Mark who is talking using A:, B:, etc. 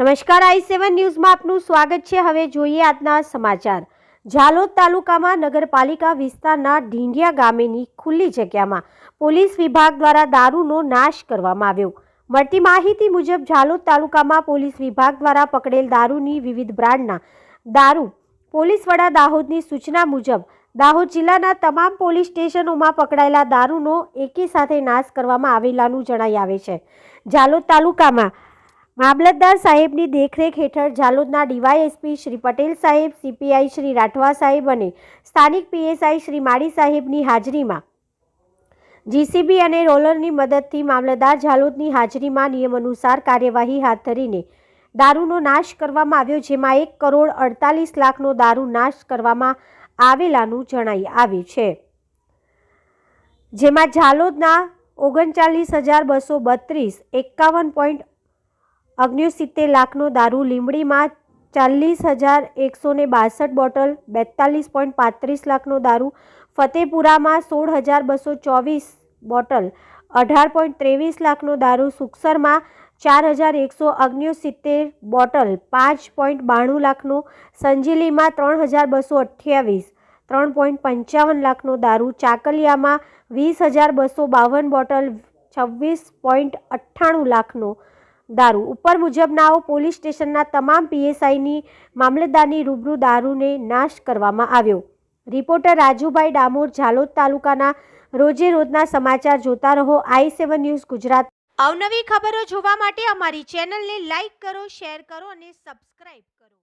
A: નમસ્કાર, આઈ સેવન ન્યૂઝમાં આપનું સ્વાગત છે. હવે જોઈએ આજના સમાચાર. ઝાલોદ તાલુકામાં નગરપાલિકા વિસ્તારના ઢીંઢિયા ગામેની ખુલ્લી જગ્યામાં પોલીસ વિભાગ દ્વારા દારૂનો નાશ કરવામાં આવ્યો. મળતી માહિતી મુજબ ઝાલોદ તાલુકામાં પોલીસ વિભાગ દ્વારા પકડેલ દારૂની વિવિધ બ્રાન્ડના દારૂ. પોલીસ વડા દાહોદની સૂચના મુજબ, દાહોદ જિલ્લાના તમામ પોલીસ સ્ટેશનોમાં પકડાયેલા દારૂનો એકી સાથે નાશ કરવામાં આવેલાનું જણાઈ આવે છે. ઝાલોદ તાલુકામાં મામલતદાર સાહેબની દેખરેખ હેઠળ ઝાલોદના ડીવાયએસપી શ્રી પટેલ સાહેબ, સીપીઆઈ શ્રી રાઠવા સાહેબ અને સ્થાનિક પીએસઆઈ શ્રી માળી સાહેબની હાજરીમાં જીસીબી અને રોલરની મદદથી મામલતદાર ઝાલોદની હાજરીમાં નિયમ અનુસાર કાર્યવાહી હાથ ધરીને દારૂનો નાશ કરવામાં આવ્યો, જેમાં એક કરોડ અડતાલીસ લાખનો દારૂ નાશ કરવામાં આવેલાનું જણાઈ આવ્યું છે. જેમાં ઝાલોદના ઓગણચાલીસ હજાર બસો બત્રીસ, એકાવન પોઈન્ટ અગ્નિસિત્તેર લાખનો દારૂ લીંબડીમાં ચાલીસ હજાર એકસો ને બાસઠ બોટલ, બેતાલીસ પોઈન્ટ પાંત્રીસ લાખનો દારૂ, ફતેપુરામાં સોળ હજાર બસો ચોવીસ બોટલ, અઢાર પોઈન્ટ ત્રેવીસ લાખનો દારૂ, સુખસરમાં ચાર હજાર એકસો અગ્નિસિત્તેર બોટલ, પાંચ પોઈન્ટ બાણું લાખનો, સંજેલીમાં ત્રણ હજાર બસો અઠ્યાવીસ, ત્રણ પોઈન્ટ પંચાવન લાખનો દારૂ, ચાકલિયામાં વીસ હજાર બસો બાવન બોટલ, છવ્વીસ પોઈન્ટ અઠ્ઠાણું લાખનો દારૂ. ઉપર મુજબનાઓ પોલીસ સ્ટેશનના તમામ પીએસઆઈની મામલતદારની રૂબરૂ દારૂને નાશ કરવામાં આવ્યો. રિપોર્ટર રાજુભાઈ ડામોર, ઝાલોદ તાલુકાના રોજે રોજના સમાચાર જોતા રહો. I seven news Gujarat. અવનવી ખબરો જોવા માટે અમારી ચેનલને લાઈક કરો, શેર કરો અને સબસ્ક્રાઈબ કરો.